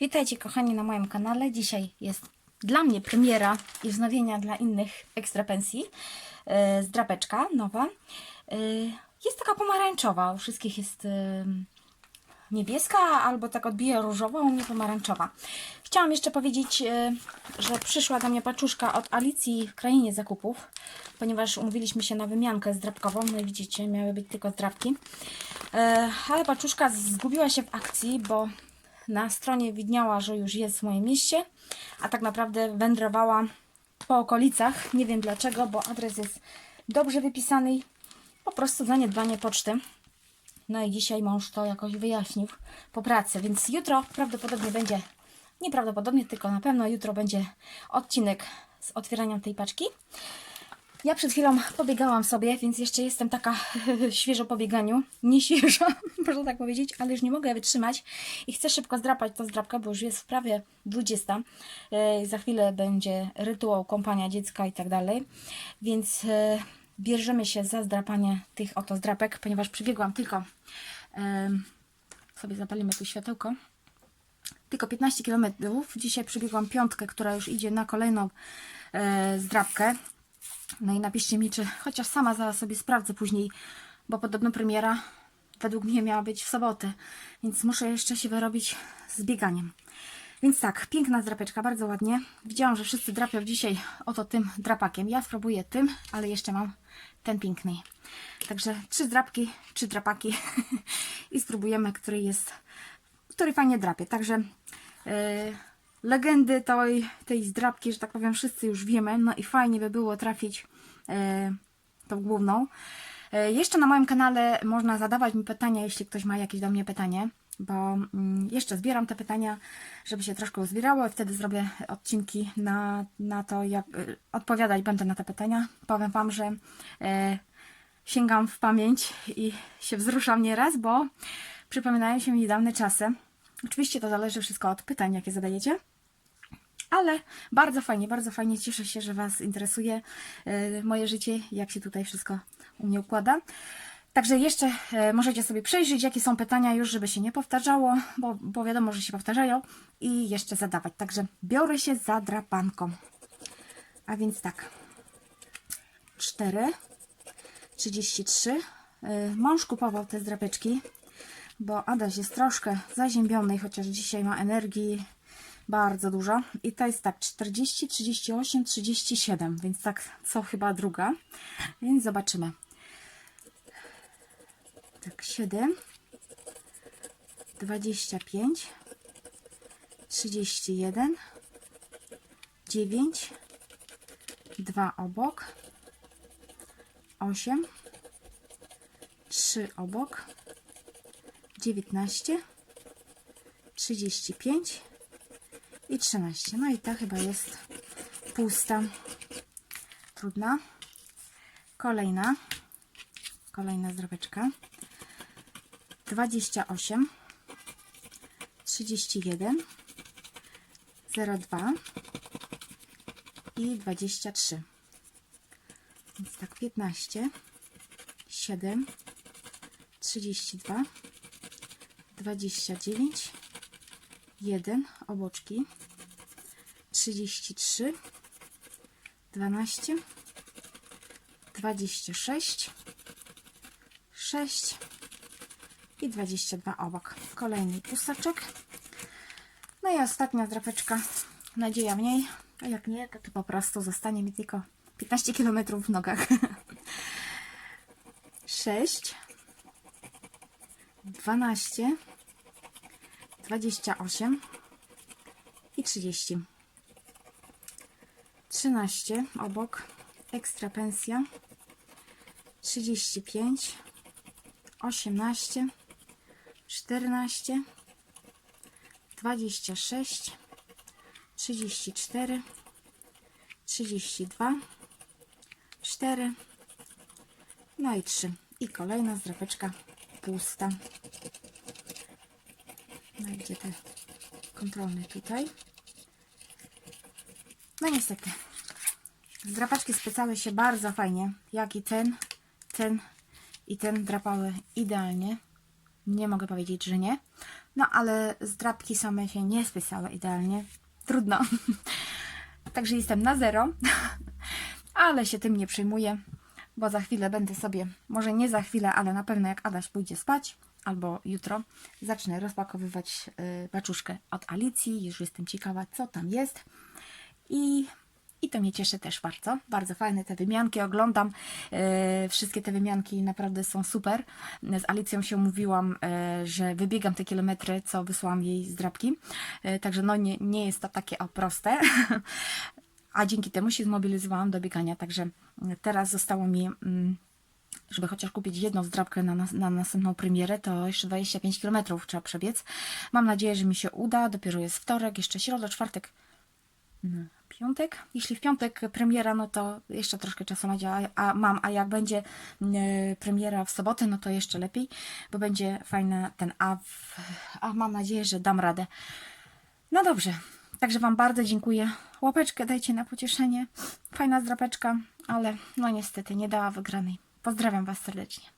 Witajcie kochani na moim kanale. Dzisiaj jest dla mnie premiera i wznowienia dla innych ekstra pensji. Yy, zdrapeczka nowa. Yy, jest taka pomarańczowa. U wszystkich jest yy, niebieska albo tak odbija różowa, u mnie pomarańczowa. Chciałam jeszcze powiedzieć, że przyszła do mnie paczuszka od Alicji w krainie zakupów, ponieważ umówiliśmy się na wymiankę zdrapkową. No i widzicie, miały być tylko zdrapki. Ale paczuszka zgubiła się w akcji, bo na stronie widniała, że już jest w moim mieście, a tak naprawdę wędrowała po okolicach. Nie wiem dlaczego, bo adres jest dobrze wypisany. Po prostu zaniedbanie poczty. No i dzisiaj mąż to jakoś wyjaśnił po pracy, więc jutro prawdopodobnie będzie, nieprawdopodobnie, tylko na pewno jutro będzie odcinek z otwieraniem tej paczki. Ja przed chwilą pobiegałam sobie, więc jeszcze jestem taka świeżo po bieganiu. Nie świeżo, można tak powiedzieć, ale już nie mogę wytrzymać i chcę szybko zdrapać to zdrapka, bo już jest prawie 20. Yy, Za chwilę będzie rytuał kąpania dziecka i tak dalej. Więc yy, bierzemy się za zdrapanie tych oto zdrapek, ponieważ przybiegłam tylko. Yy, sobie zapalimy tu światełko tylko 15 km. Dzisiaj przebiegłam piątkę, która już idzie na kolejną e, zdrabkę. No i napiszcie mi, czy chociaż sama zaraz sobie sprawdzę później, bo podobno premiera według mnie miała być w sobotę, więc muszę jeszcze się wyrobić z bieganiem. Więc tak, piękna drapeczka, bardzo ładnie. Widziałam, że wszyscy drapią dzisiaj oto tym drapakiem. Ja spróbuję tym, ale jeszcze mam ten piękny. Także trzy drapki, trzy drapaki i spróbujemy, który jest, który fajnie drapie. Także yy, legendy tej, tej zdrapki, że tak powiem, wszyscy już wiemy. No i fajnie by było trafić yy, tą główną. Yy, jeszcze na moim kanale można zadawać mi pytania, jeśli ktoś ma jakieś do mnie pytanie, bo mm, jeszcze zbieram te pytania, żeby się troszkę uzbierało i wtedy zrobię odcinki na, na to, jak yy, odpowiadać będę na te pytania. Powiem Wam, że yy, sięgam w pamięć i się wzruszam nieraz, bo przypominają się mi dawne czasy. Oczywiście to zależy wszystko od pytań, jakie zadajecie. Ale bardzo fajnie, bardzo fajnie. Cieszę się, że Was interesuje e, moje życie, jak się tutaj wszystko u mnie układa. Także jeszcze e, możecie sobie przejrzeć, jakie są pytania już, żeby się nie powtarzało, bo, bo wiadomo, że się powtarzają i jeszcze zadawać. Także biorę się za drapanką. A więc tak. 4, 33. E, Mąż kupował te zdrapeczki bo Adaś jest troszkę zaziębiony, chociaż dzisiaj ma energii bardzo dużo. I to jest tak 40, 38, 37, więc tak co chyba druga. Więc zobaczymy. Tak 7, 25, 31, 9, 2 obok, 8, 3 obok, 19, 35 i 13. No i ta chyba jest pusta. Trudna. Kolejna. Kolejna zdroweczka. 28, 31, 02 i 23. Więc tak 15, 7, 32, 29, 1, oboczki, 33, 12, 26, 6 i 22 obok. Kolejny pustaczek. No i ostatnia drapeczka. Nadzieja w niej. A jak nie, to, to po prostu zostanie mi tylko 15 km w nogach. 6, 12, 28 i 30. 13 obok, ekstra pensja, 35, 18, 14, 26, 34, 32, 4, no i 3. I kolejna zdrapeczka pusta. No gdzie te kontrolne tutaj? No niestety. Zdrapaczki specały się bardzo fajnie. Jak i ten, ten i ten drapały idealnie. Nie mogę powiedzieć, że nie. No ale zdrabki same się nie spisały idealnie. Trudno. Także jestem na zero, ale się tym nie przejmuję, bo za chwilę będę sobie, może nie za chwilę, ale na pewno jak Adaś pójdzie spać, albo jutro, zacznę rozpakowywać y, paczuszkę od Alicji. Już jestem ciekawa, co tam jest. I, I to mnie cieszy też bardzo. Bardzo fajne te wymianki. Oglądam e, wszystkie te wymianki, naprawdę są super. Z Alicją się umówiłam, e, że wybiegam te kilometry, co wysłałam jej z drapki. E, także no nie, nie jest to takie o proste. A dzięki temu się zmobilizowałam do biegania. Także teraz zostało mi. Mm, żeby chociaż kupić jedną zdrabkę na, na następną premierę, to jeszcze 25 km trzeba przebiec. Mam nadzieję, że mi się uda. Dopiero jest wtorek, jeszcze środa, czwartek, no, piątek. Jeśli w piątek premiera, no to jeszcze troszkę czasu będzie, a, a mam, a jak będzie e, premiera w sobotę, no to jeszcze lepiej, bo będzie fajny ten a, w, a mam nadzieję, że dam radę. No dobrze, także Wam bardzo dziękuję. Łapeczkę dajcie na pocieszenie. Fajna zdrapeczka, ale no niestety nie dała wygranej. Pozdrawiam Was serdecznie.